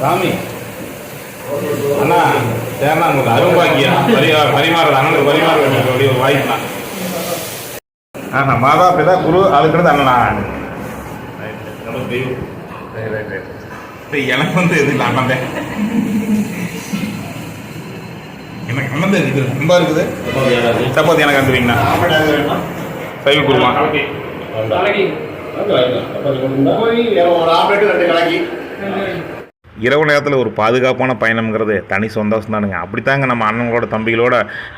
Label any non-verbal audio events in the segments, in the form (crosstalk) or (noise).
சாமி. அண்ணா சரிண்ணா உங்களுக்கு அரும்பாக்கியம் பரிவா பரிமாறுறது அண்ணனுக்கு பரிமாற வேண்டிய ஒரு வாய்ப்புண்ணா ஆஹா மாதா பிதா குரு அதுக்கு அண்ணனா? எனக்கு வந்து இது இல்லை அண்ணன் தான். எனக்கு அண்ணன் தான் இருக்குது. ரொம்ப இருக்குது. சப்பாத்தி எனக்கு அனுப்புவீங்கண்ணா சைவ குருமா. இரவு நேரத்தில் ஒரு பாதுகாப்பான பயணம்ங்கிறது தனி சந்தோஷம் தானுங்க அப்படித்தாங்க நம்ம அண்ணங்களோட தம்பிகளோட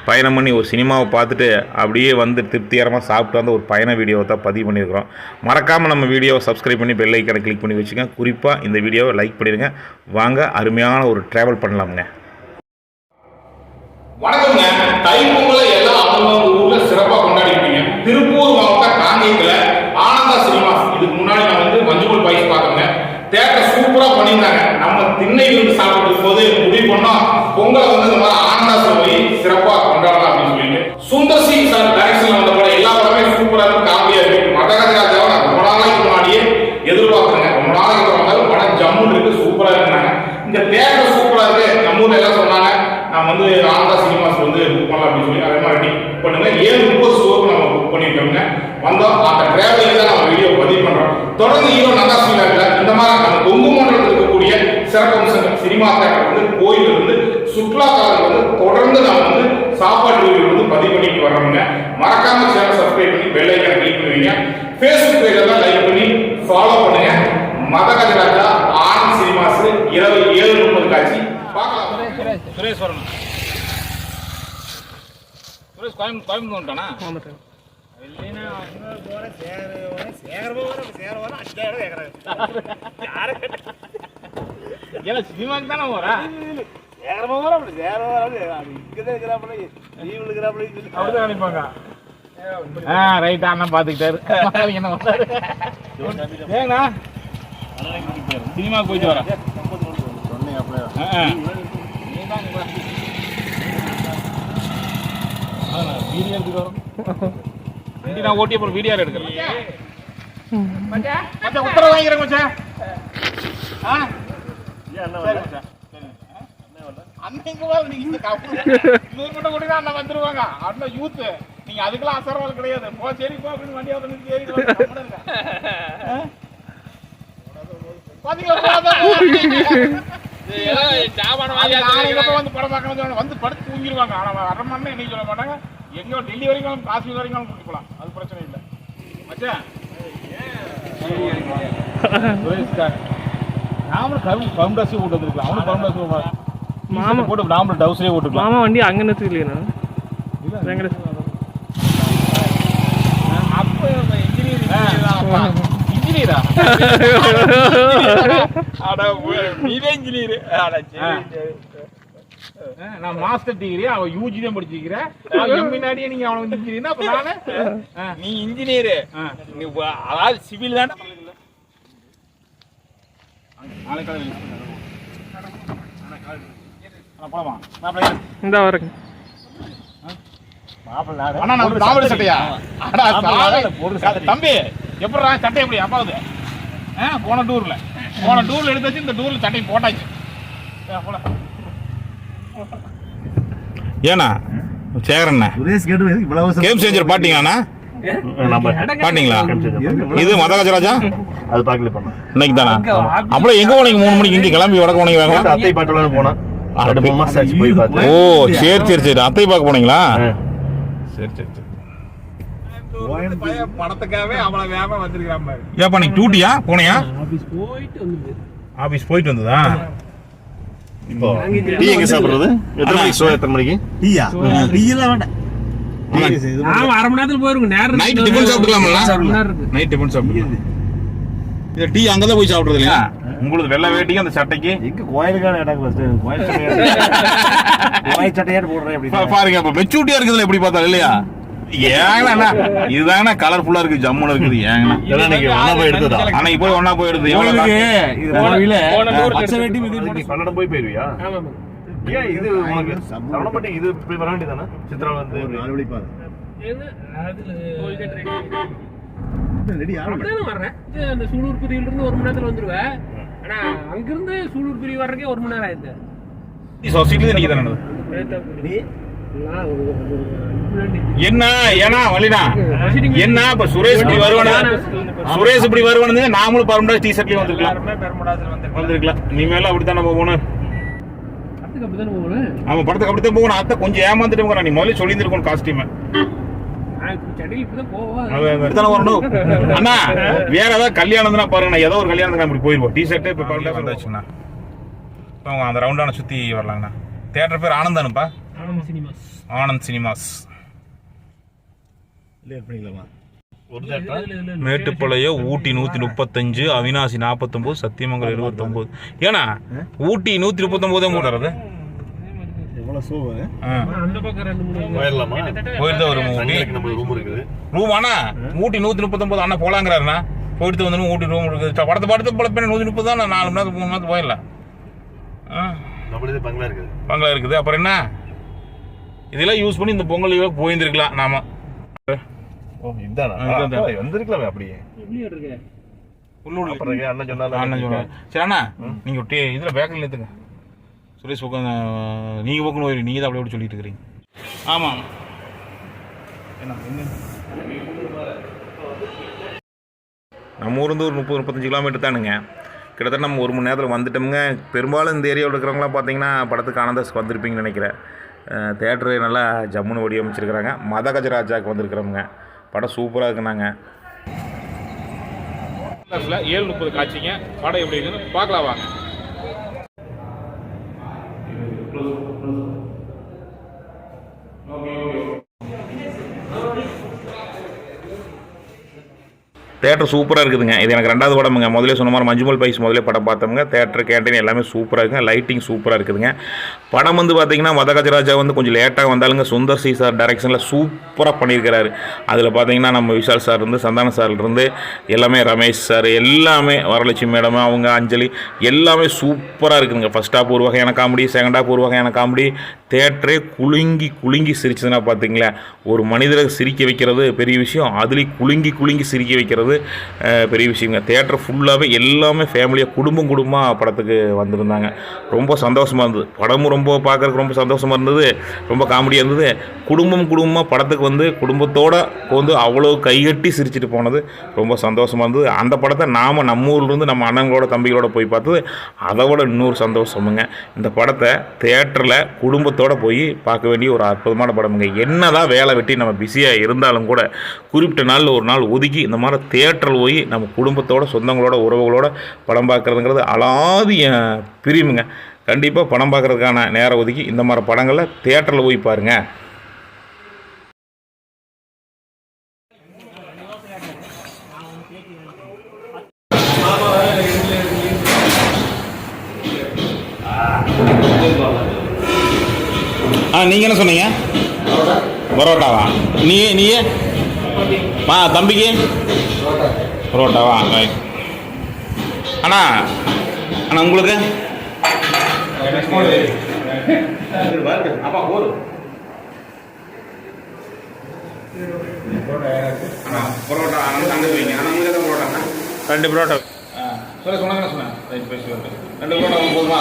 பயணம் பண்ணி ஒரு சினிமாவை பார்த்துட்டு அப்படியே வந்து திருப்திகரமாக சாப்பிட்டு வந்து ஒரு பயண வீடியோவை தான் பதிவு பண்ணியிருக்கிறோம். மறக்காமல் நம்ம வீடியோவை சப்ஸ்கிரைப் பண்ணி பெல் ஐக்கனை கிளிக் பண்ணி வச்சுங்க குறிப்பாக இந்த வீடியோவை லைக் பண்ணிடுங்க. வாங்க அருமையான ஒரு ட்ராவல் பண்ணலாமுங்க. வணக்கம்ங்க. தைப்பொங்கலை எல்லாம் திருப்பூர் மாவட்டம் காங்கேயத்தில் ஆனந்தா சினிமா இதுக்கு முன்னாடி நான் வந்து மஞ்சுமல் பாய்ஸ் பார்த்தோங்க தேட்டர் சூப்பரா பண்ணியிருந்தாங்க. நம்ம திண்ணை விருந்து சாப்பிட்டு போது முடிவு பண்ணோம் பொங்கலை வந்து இந்த மாதிரி ஆனந்தாஸ்ல சிறப்பா கொண்டாடலாம் அப்படின்னு சொல்லிட்டு. சுந்தர் சிங் சார் டைரக்ஷன்ல வந்த படம் எல்லா படமே சூப்பரா இருக்கும் காமெடியா இருக்கு. மதகஜராஜாவை நான் ரொம்ப நாளைக்கு முன்னாடியே எதிர்பார்க்கிறேன் ரொம்ப நாளைக்கு அப்புறம் படம் ஜம்முன்னு இருக்கு சூப்பரா இருந்தாங்க. இந்த தேட்டர் சூப்பரா இருக்கு. நம்ம ஊர்ல எல்லாம் சொன்னாங்க நான் வந்து ஆனந்தா சினிமாஸ் வந்து புக் பண்ணலாம் அப்படின்னு சொல்லி. அதே மாதிரி பண்ணுங்க. ஏழு முப்பது பண்ணிருக்கோங்க வந்தோம். அந்த டிராவலிங் தான் நம்ம வீடியோ பதிவு பண்றோம். தொடர்ந்து ஹீரோ நந்தா ஸ்ரீலங்கா இந்த மாதிரி நம்ம கொங்கு மண்டலத்தில் இருக்கக்கூடிய சிறப்பு அம்சங்கள் சினிமா தேட்டர் வந்து கோயில் வந்து சுற்றுலாத்தலங்கள் வந்து தொடர்ந்து நம்ம வந்து சாப்பாட்டு ரிவ்யூ வந்து பதிவு பண்ணிட்டு வர்றோங்க மறக்காம சேனல் சப்ஸ்கிரைப் பண்ணி பெல் ஐக்கான் கிளிக் பண்ணுவீங்க. ஃபேஸ்புக் பேஜ் எல்லாம் லைக் பண்ணி ஃபாலோ பண்ணுங்க. மதகஜராஜா ஆனந்த் சினிமாஸ் இரவு ஏழு முப்பது காட்சி. பார்க்கலாம். சுரேஷ் வரணும் சுரேஷ் கோயம்பு கோயம்புத்தூர் வந்துட்டானா இல்லைன்னா ஏன்னா சினிமாக்கு தானே போறா அப்படிதான் நினைப்பாங்க ஆ ரைட் அண்ணன் பார்த்துக்கிட்டாரு என்ன பண்ணாரு ஏங்கண்ணா சினிமாக்கு போயிட்டு வரேன் ஆ, ஆ. நீதான் இங்க வா. ஆ, நான் வீடியோ எடுத்துட்டு வரேன். வண்டி நான் ஓட்டி அப்புறம் வீடியோ எடுக்கிறேன் மச்சான், உத்தரவு. ஆ? நீங்க இந்த கப்பு- நூறு (laughs) மட்டும் கொடுங்க, அண்ணன் வந்துருவாங்க. அண்ணன் youth. நீங்க அதுக்கெல்லாம் அசர்வால் கிடையாது போ சரி போ அப்படின்னு வந்து? (laughs) பாத்தீங்களா, எப்ப வந்து படம் பார்க்க வந்து வந்து படுத்து தூங்கிடுவாங்க. ஆனா வர மாட்டேன் என்னைக்கு சொல்ல மாட்டாங்க? எங்கேயோ டெல்லி வரைக்கும் காஷ்மீர் வரைக்கும் கூட்டிட்டு அது பிரச்சனை இல்லை. மச்சான் நாமளும் கரும் கவுண்டர்ஸே போட்டு வந்துருக்கலாம். அவனும் கவுண்டர்ஸ் மாமா. போட்டு நாமளும் டவுஸ்லேயே போட்டுக்கலாம். மாமா வண்டி அங்கே நிறுத்திக்கலையா வெங்கடேஷ். அப்போ இன்ஜினியர் இன்ஜினியரா அட நீதே இன்ஜினியர் அட நான் மாஸ்டர் டிகிரி அவன் யூஜி தான் படிச்சிருக்கிறேன் முன்னாடியே நீங்க அவனை வந்து இன்ஜினியர்னா அப்ப நானு? நீ இன்ஜினியர். நீ அதாவது சிவில் தானே இந்த வரங்க. தம்பி எப்படிடா சட்டை எப்படி அப்பாவுது? போன டூர்ல போன டூர்ல எடுத்தாச்சு இந்த டூர்ல சட்டை போட்டாச்சு. ஏண்ணா சேகரண்ணா. சுரேஷ் கேட்டு எதுக்கு இவ்வளவு அவசரம்? கேம் சேஞ்சர் பாட்டீங்களாண்ணா? நம்ம பாட்டீங்களா? இது மதகஜராஜா? அது பார்க்கல பண்ண. இன்னைக்கு தானா? அப்புறம் எங்க போனீங்க? மூணு மணிக்கு இங்க கிளம்பி வடக்கு போனீங்க வேகமா? அத்தை பாட்டோட போனோம் ஓ சரி சரி சரி. அத்தை பார்க்க போனீங்களா? சரி சரி. படத்துக்காகவே அவ்வளவு வேகமா வந்திருக்கான் பாரு. ஏப்பா நீ டூட்டியா? போனியா? போயிட்டு ஆபீஸ் போயிட்டு வந்ததா? இப்போ டீ எங்க சாப்பிடுறது? எத்தனை மணிக்கு? ஷோ எத்தனை மணிக்கு? டீயா? டீலாம் வேண்டாம். ஆமா அரை மணி நேரத்துல போயிருங்க. நேரம் நைட் டிஃபன் சாப்பிட்டுக்கலாம்ல? நைட் டிஃபன் சாப்பிட்டுக்கலாம் இது டீ அங்க தான் போய் சாப்பிடுறது இல்லையா? உங்களுக்கு வெள்ளை வேட்டிக்கு அந்த சட்டைக்கு? எங்க கோயிலுக்கான இடம் ஃபர்ஸ்ட் கோயில் சட்டையா (laughs) போடுறேன் பாருங்க அப்ப மெச்சூரிட்டியா இருக்குதுல எப்படி பார்த்தாலும் இல்லையா? ஏங்கண்ணா இதுதாங்கண்ணா கலர்ஃபுல்லா இருக்கு ஜம்முன்னு இருக்குது ஏங்கண்ணா. இன்னைக்கு ஒண்ணா போய் எடுத்ததா அன்னைக்கு போய் ஒண்ணா போய் எடுத்து எவ்வளவு இது கோயில போன tour பச்சை எடுத்து- வேட்டி மிதி பல்லடம் போய் போயிருவியா. ஏன் இது உனக்கு சரவணப்பட்டி இது இப்படி வர வேண்டியதானே சித்ரா வந்து நாலு மணி பாரு. வர்றேன். இது அந்த சூலூர் புதியில இருந்து ஒரு மணி நேரத்துல வந்துருவேன் ஆனா அங்கிருந்து சூலூர் பிரிவு வர்றதுக்கே ஒரு மணி நேரம் ஆயிடுது. சொசைட்டில நீங்க தானே நீ என்ன? ஏன்னா வழினா என்ன? இப்ப சுரேஷ் இப்படி வருவானு? சுரேஷ் இப்படி வருவானு நாமளும் பரமடா டி ஷர்ட்லயும் வந்திருக்கலாம் வந்திருக்கலாம் நீ மேல அப்படித்தான் போகணும். அவன் படத்துக்கு அப்படித்தான் போகணும். அத்தை கொஞ்சம் ஏமாந்துட்டு போகிறான் நீ முதல்ல சொல்லியிருந்திருக்கணும் காஸ்டியூம் அண்ணா வேற ஏதாவது கல்யாணம்னா பாருங்க நான் ஏதோ ஒரு கல்யாணத்துக்கு இப்படி போயிருவோம். டி ஷர்ட் இப்போ பரவாயில்ல வந்தாச்சுண்ணா. இப்போ அவங்க அந்த ரவுண்டான சுற்றி வரலாங்கண்ணா. தேட்டர் பேர் ஆனந்தானுப்பா? Anand cinemas Anand cinemas late பண்ணிக்கலாமா மேட்டுப்பாளையம் ஊட்டி நூற்றி முப்பத்தஞ்சு அவினாசி நாற்பத்தொம்போது சத்தியமங்கலம் இருபத்தொம்போது. ஏன்னா ஊட்டி நூற்றி முப்பத்தொம்போதே மூடுறது எவ்வளோ சோவு அந்த பக்கம் ரெண்டு மூணு. போயிடலாமா? போயிட்டு ஒரு ஊட்டி தங்களுக்கு நம்ம ரூம் இருக்குது. ரூம் அண்ணா ஊட்டி நூற்றி முப்பத்தொம்போது அண்ணா போலாங்கிறாருண்ணா. போயிட்டு வந்து ஊட்டி ரூம் இருக்குது படத்தை படத்து போல பேர் நூற்றி முப்பது தான்? நாலு மணி நேரத்துக்கு மூணு நேரத்துக்கு போயிடலாம். பங்களா இருக்குது. பங்களா இருக்குது. அப்புறம் என்ன? இதெல்லாம் யூஸ் பண்ணி இந்த பொங்கல் லீவை போயிருந்துருக்கலாம் நாம. ஓ. ஆ, வந்திருக்கலாமே அப்படியே. எப்படி இருக்கு. உள்ளூர் அண்ணன் சொன்னால அண்ணன் சொன்னாரு சரி அண்ணா நீங்க ஒரு டே- இதுல பேக்கரியில் எடுத்துங்க சுரேஷ் பக்கம் அஹ், நீங்க பக்கம் போய் நீங்க தான் அப்படியே அப்படி சொல்லிட்டு இருக்கிறீங்க ஆமா என்ன நம்ம ஊர்ந்து ஒரு முப்பது முப்பத்தஞ்சு கிலோமீட்டர் தானுங்க. கிட்டத்தட்ட நம்ம ஒரு மணி நேரத்தில் வந்துட்டோமுங்க. பெரும்பாலும் இந்த ஏரியாவில் இருக்கிறவங்களாம் பார்த்தீங்கன்னா படத்துக்கு ஆனந்தாஸ்க்கு வந்திருப்பீங்கன்னு நினைக்கிறேன். தேட்டரு நல்லா ஜம்முன்னு வடிவமைச்சிருக்கிறாங்க மத கஜராஜாக்கு வந்திருக்கிறவங்க. படம் சூப்பராக இருக்குனாங்க. ஏழு முப்பது காட்சிங்க. படம் எப்படி இருக்குன்னு பார்க்கலாம் வாங்க. தேட்டர் சூப்பராக இருக்குதுங்க. இது எனக்கு ரெண்டாவது படமுங்க. முதல்ல சொன்ன மாதிரி மஞ்சுமல் பைஸ் முதல்ல படம் பார்த்தோமுங்க. தேட்டர் கேண்டீன் எல்லாமே சூப்பராக இருக்குங்க. லைட்டிங் சூப்பராக இருக்குதுங்க. படம் வந்து பார்த்தீங்கன்னா மதகஜராஜா வந்து கொஞ்சம் லேட்டாக வந்தாலுங்க சுந்தர் சி சார் டைரக்ஷனில் சூப்பராக பண்ணியிருக்கிறாரு. அதில் பார்த்தீங்கன்னா நம்ம விஷால் சார் இருந்து சந்தான சார் இருந்து எல்லாமே ரமேஷ் சார் எல்லாமே வரலட்சுமி மேடம் அவங்க அஞ்சலி எல்லாமே சூப்பராக இருக்குதுங்க. ஃபஸ்ட்டாக ஹாப் ஒரு வகையான காமெடி செகண்ட் ஹாப் ஒரு வகையான காமெடி தேட்டரே குலுங்கி குலுங்கி சிரிச்சதுன்னா பார்த்தீங்களா ஒரு மனிதரை சிரிக்க வைக்கிறது பெரிய விஷயம். அதுலேயும் குலுங்கி குலுங்கி சிரிக்க வைக்கிறது அஹ், பெரிய விஷயங்க. தேட்டர் ஃபுல்லாகவே எல்லாமே ஃபேமிலியாக குடும்பம் குடும்பமாக படத்துக்கு வந்திருந்தாங்க. ரொம்ப சந்தோஷமாக இருந்தது. படமும் ரொம்ப பார்க்குறதுக்கு ரொம்ப சந்தோஷமாக இருந்தது. ரொம்ப காமெடியாக இருந்தது. குடும்பம் குடும்பமாக படத்துக்கு வந்து குடும்பத்தோடு வந்து அவ்வளோ கைகட்டி சிரிச்சிட்டு போனது. ரொம்ப சந்தோஷமாக இருந்தது. அந்த படத்தை நாம் நம்ம ஊர்லேருந்து நம்ம அண்ணங்களோட தம்பிகளோட போய் பார்த்தது. அதை விட இன்னொரு சந்தோஷமுங்க. இந்த படத்தை தேட்டரில் குடும்பத்தோடு போய் பார்க்க வேண்டிய ஒரு அற்புதமான படமுங்க. என்னதான் வேலை வெட்டி நம்ம பிஸியாக இருந்தாலும் கூட குறிப்பிட்ட நாளில் ஒரு நாள் ஒதுக்கி இந்த மாதிரி தேட்டரில் போய் நம்ம குடும்பத்தோட சொந்தங்களோட உறவுகளோட படம் பார்க்குறதுங்கிறது அலாதிய பிரிவுங்க. கண்டிப்பாக படம் பார்க்குறதுக்கான நேரம் ஒதுக்கி இந்த மாதிரி படங்களை தேட்டரில் போய் பாருங்கள் ஆ நீங்கள் என்ன சொன்னீங்க? பரோட்டாவா? நீ நீயே? மா தம்பிக்கு? பரோட்டாவா ரைட் அண்ணா அண்ணா உங்களுக்கு? பரோட்டா அங்கே வைங்க ஆனால் உங்களுக்கு பரோட்டாண்ணா ரெண்டு பரோட்டா. சொல்ல சொன்னாங்க சொன்னேன். ரைட் பேசி ரெண்டு பரோட்டா போதுமா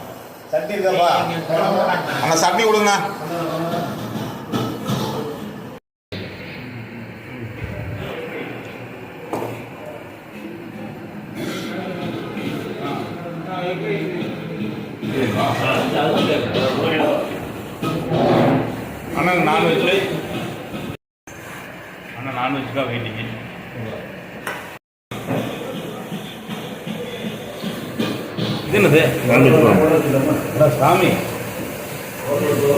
இருந்தாங்க அண்ணா சட்னி கொடுங்க. அண்ணா நான்வெஜ் அண்ணா நான்வெஜ்க்காக வெயிட்டிங்க இது என்னது சாமி.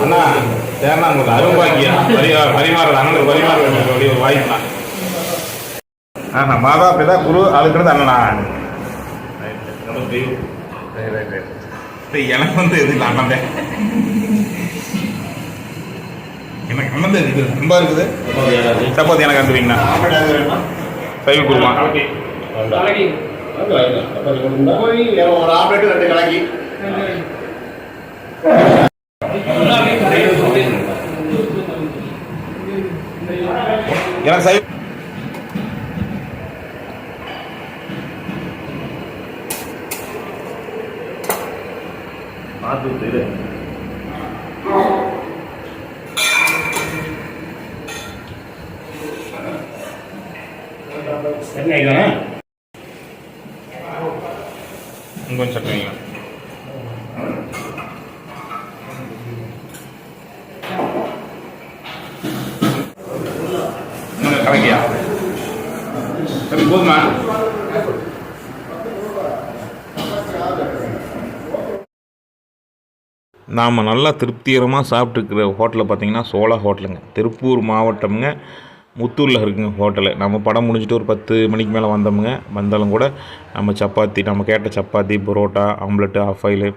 அண்ணா தேர்னா உங்களுக்கு அரும்பாக்கியம் பரிமாற பரிமாறுறது அண்ணனுக்கு பரிமாற வேண்டிய ஒரு வாய்ப்பு தான். ஆஹா மாதா பிதா குரு அதுக்கு அண்ணனா? எனக்கு வந்து இது இல்லை அண்ணன். எனக்கு அண்ணன் தான் இருக்குது. ரொம்ப இருக்குது. சப்பாத்தி எனக்கு அனுப்புவீங்கண்ணா சைவ குருமா. போய் ஒரு ஆம்லெட் ரெண்டு கலக்கி எனக்கு சைவ பார்த்து இது கொஞ்சம் சட்னி வைங்க. இன்னும் கலக்கியா? தம்பி போதுமா? நாம் நல்லா திருப்திகரமாக சாப்பிட்டுருக்கிற ஹோட்டலில் பார்த்தீங்கன்னா சோழா ஹோட்டலுங்க. திருப்பூர் மாவட்டம்ங்க முத்தூரில் இருக்குங்க ஹோட்டலு. நம்ம படம் முடிஞ்சிட்டு ஒரு பத்து மணிக்கு மேலே வந்தோமுங்க. வந்தாலும் கூட நம்ம சப்பாத்தி நம்ம கேட்ட chapati parotta omelette half boil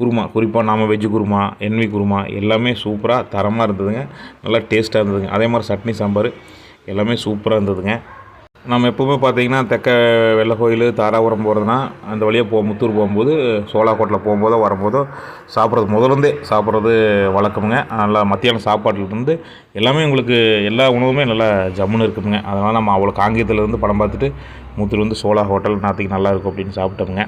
kurma. குறிப்பாக நாம் வெஜ்ஜு குருமா என்வி குருமா எல்லாமே சூப்பராக தரமாக இருந்ததுங்க. நல்லா டேஸ்ட்டாக இருந்ததுங்க. அதே மாதிரி சட்னி சாம்பார். எல்லாமே சூப்பராக இருந்ததுங்க. நம்ம எப்போவுமே பார்த்தீங்கன்னா தெக்க வெள்ளை கோயில் தாராபுரம் போகிறதுனா அந்த வழியாக போ முத்தூர் போகும்போது சோலாக்கோட்டில் போகும்போதோ வரும்போதோ சாப்பிட்றது முதலேருந்தே சாப்பிட்றது வழக்கமுங்க. நல்லா மத்தியானம் சாப்பாட்டிலேருந்து எல்லாமே உங்களுக்கு எல்லா உணவுமே நல்லா ஜம்முன்னு இருக்குங்க அதனால் நம்ம அவ்வளோ காங்கேயத்துலேருந்து படம் பார்த்துட்டு முத்தூர் வந்து சோலா ஹோட்டல் நாற்றுக்கு நல்லா இருக்கும் அப்படின்னு சாப்பிட்டோமுங்க.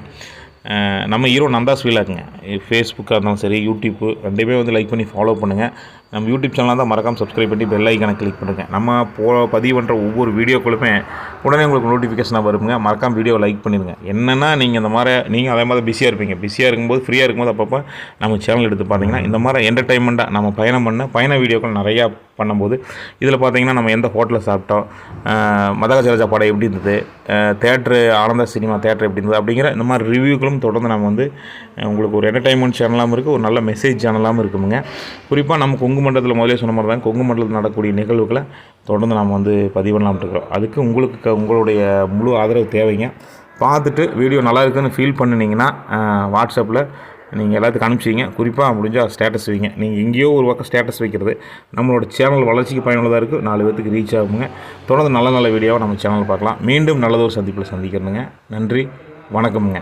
நம்ம ஹீரோ நந்தாஸ் வீலாக்குங்க. ஃபேஸ்புக்காக இருந்தாலும் சரி யூடியூப்பு ரெண்டையுமே வந்து லைக் பண்ணி ஃபாலோ பண்ணுங்கள் நம்ம யூடியூப் சேனலாக தான் மறக்காமல் சப்ஸ்கிரைப் பண்ணி பெல் ஐக்கானை கிளிக் பண்ணுங்கள் நம்ம போ பதிவு பண்ணுற ஒவ்வொரு வீடியோக்களுமே உடனே உங்களுக்கு நோட்டிஃபிகேஷனாக வருங்க. மறக்காமல் வீடியோவை லைக் பண்ணிடுங்க என்னென்னா நீங்கள் இந்த மாதிரி நீங்கள் அதே மாதிரி பிஸியாக இருப்பீங்க. பிஸியாக இருக்கும்போது ஃப்ரீயாக இருக்கும்போது அப்பப்போ நம்ம சேனல் எடுத்து பார்த்தீங்கன்னா இந்த மாதிரி என்டர்டைன்மெண்ட்டாக நம்ம பயணம் பண்ண பயண வீடியோக்கள் நிறையா பண்ணும்போது இதில் பார்த்தீங்கன்னா நம்ம எந்த ஹோட்டலில் சாப்பிட்டோம் அஹ் மதகஜராஜா படம் எப்படி இருந்தது தேட்ரு ஆனந்த சினிமா தேட்டர் எப்படி இருந்தது அப்படிங்கிற இந்த மாதிரி ரிவ்யூக்களும் தொடர்ந்து நம்ம வந்து உங்களுக்கு ஒரு என்டர்டைன்மெண்ட் சேனலாகவும் இருக்குது ஒரு நல்ல மெசேஜ் சேனலாகவும் இருக்குமுங்க குறிப்பாக நம்ம கொங்கு மண்டலத்தில் முதலே சொன்ன மாதிரி தான் கொங்கு மண்டலத்தில் நடக்கக்கூடிய நிகழ்வுகளை தொடர்ந்து நம்ம வந்து பதிவு பண்ணலாம்னு இருக்கிறோம். அதுக்கு உங்களுக்கு க- உங்களுடைய முழு ஆதரவு தேவைங்க. பார்த்துட்டு வீடியோ நல்லா இருக்குன்னு ஃபீல் பண்ணினீங்கன்னா வாட்ஸ்அப்பில் நீங்கள் எல்லாத்துக்கும் அனுப்பிச்சிங்க குறிப்பாக முடிஞ்சால் ஸ்டேட்டஸ் வைங்க. நீங்கள் எங்கேயோ ஒரு பக்கம் ஸ்டேட்டஸ் வைக்கிறது நம்மளோட சேனல் வளர்ச்சிக்கு பயனுள்ளதாக இருக்குது நாலு பேத்துக்கு ரீச் ஆகுங்க. தொடர்ந்து நல்ல நல்ல வீடியோவை நம்ம சேனல் பார்க்கலாம். மீண்டும் நல்லதொரு சந்திப்பில் சந்திக்கிறேனுங்க. நன்றி. வணக்கமுங்க.